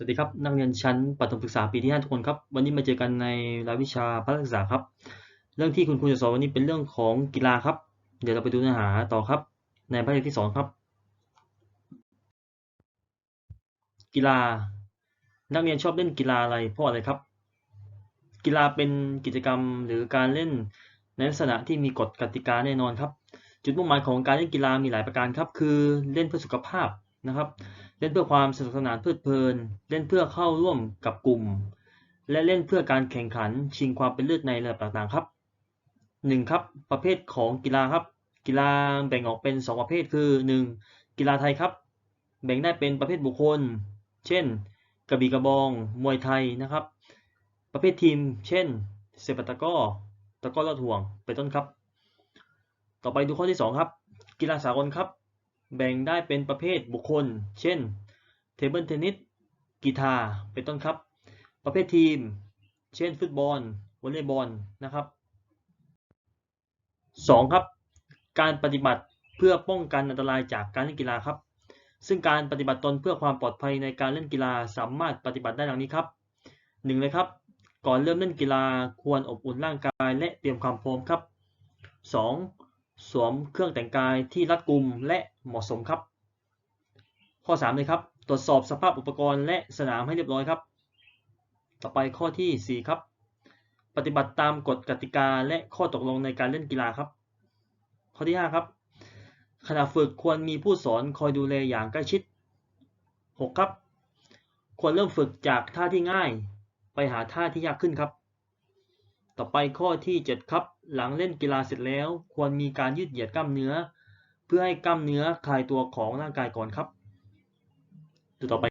สวัสดีครับนักเรียนชั้นประถมศึกษาปีที่5ทุกคนครับวันนี้มาเจอกันในรายวิชาพละศึกษาครับ เรื่องที่คุณครูจะสอนวันนี้เป็นเรื่องของกีฬาครับ เดี๋ยวเราไปดูเนื้อหาต่อครับ ในภาคเรียนที่2ครับ กีฬา นักเรียนชอบเล่นกีฬาอะไรเพราะอะไรครับ กีฬาเป็นกิจกรรมหรือการเล่นในลักษณะที่มีกฎกติกาแน่นอนครับ จุดมุ่งหมายของการเล่นกีฬามีหลายประการครับ คือเล่นเพื่อสุขภาพนะครับ เล่นเพื่อความสนุกสนานเพลิดเพลิน เล่นเพื่อเข้าร่วมกับกลุ่ม และเล่นเพื่อการแข่งขันชิงความเป็นเลิศในระดับต่างๆครับหนึ่งครับ ประเภทของกีฬาครับ กีฬาแบ่งออกเป็น 2 ประเภทคือหนึ่งกีฬาไทยครับ แบ่งได้เป็นประเภทบุคคล เช่น กระบี่กระบอง มวยไทยนะครับ ประเภททีม เช่นเซปัตะก้อตะก้อลอดห่วง เป็นต้นครับ ต่อไปดูข้อที่ 2 ครับ กีฬาสากลครับ แบ่งได้เป็นประเภทบุคคล เช่น เทเบิลเทนนิส กีฬา เป็นต้นครับ ประเภททีม เช่น ฟุตบอล วอลเลย์บอล นะครับ 2. ครับ การปฏิบัติเพื่อป้องกันอันตรายจากการเล่นกีฬาครับ ซึ่งการปฏิบัติตนเพื่อความปลอดภัยในการเล่นกีฬาสามารถปฏิบัติได้ดังนี้ครับ 1. เลยครับ ก่อนเริ่มเล่นกีฬาควรอบอุ่นร่างกายและเตรียมความพร้อมครับ 2. สวมเครื่องแต่งกายที่รัดกุมและเหมาะสมครับ ข้อ3เลยครับ ตรวจสอบสภาพอุปกรณ์และสนามให้เรียบร้อยครับ ต่อไปข้อที่ 4 ครับ ปฏิบัติตามกฎกติกาและข้อตกลงในการเล่นกีฬาครับ ข้อที่ 5 ครับ ขณะฝึกควรมีผู้สอนคอยดูแลอย่างใกล้ชิด 6 ครับ ควรเริ่มฝึกจากท่าที่ง่าย ไปหาท่าที่ยากขึ้นครับ ต่อไปข้อที่ 7 ครับ หลังเล่นกีฬาเสร็จแล้ว ควรมีการยืดเหยียดกล้ามเนื้อ เพื่อให้กล้ามเนื้อคลายตัวของร่างกายก่อนครับดูต่อไป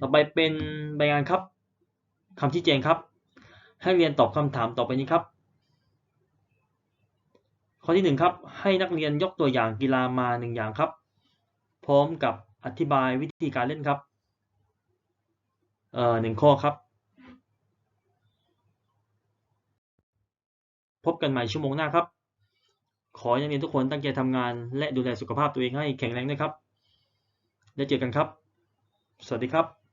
ต่อไปเป็นใบงานครับคำชี้แจงครับ ให้เรียนตอบคำถามต่อไปนี้ครับ ข้อที่หนึ่งครับ ให้นักเรียนยกตัวอย่างกีฬามาหนึ่งอย่างครับ พร้อมกับอธิบายวิธีการเล่นครับเอ่อหนึ่งข้อครับ พบกันใหม่ชั่วโมงหน้าครับ ขอให้นักเรียนทุกคนตั้งใจทำงาน และดูแลสุขภาพตัวเองให้แข็งแรงด้วยครับ แล้วเจอกันครับ สวัสดีครับ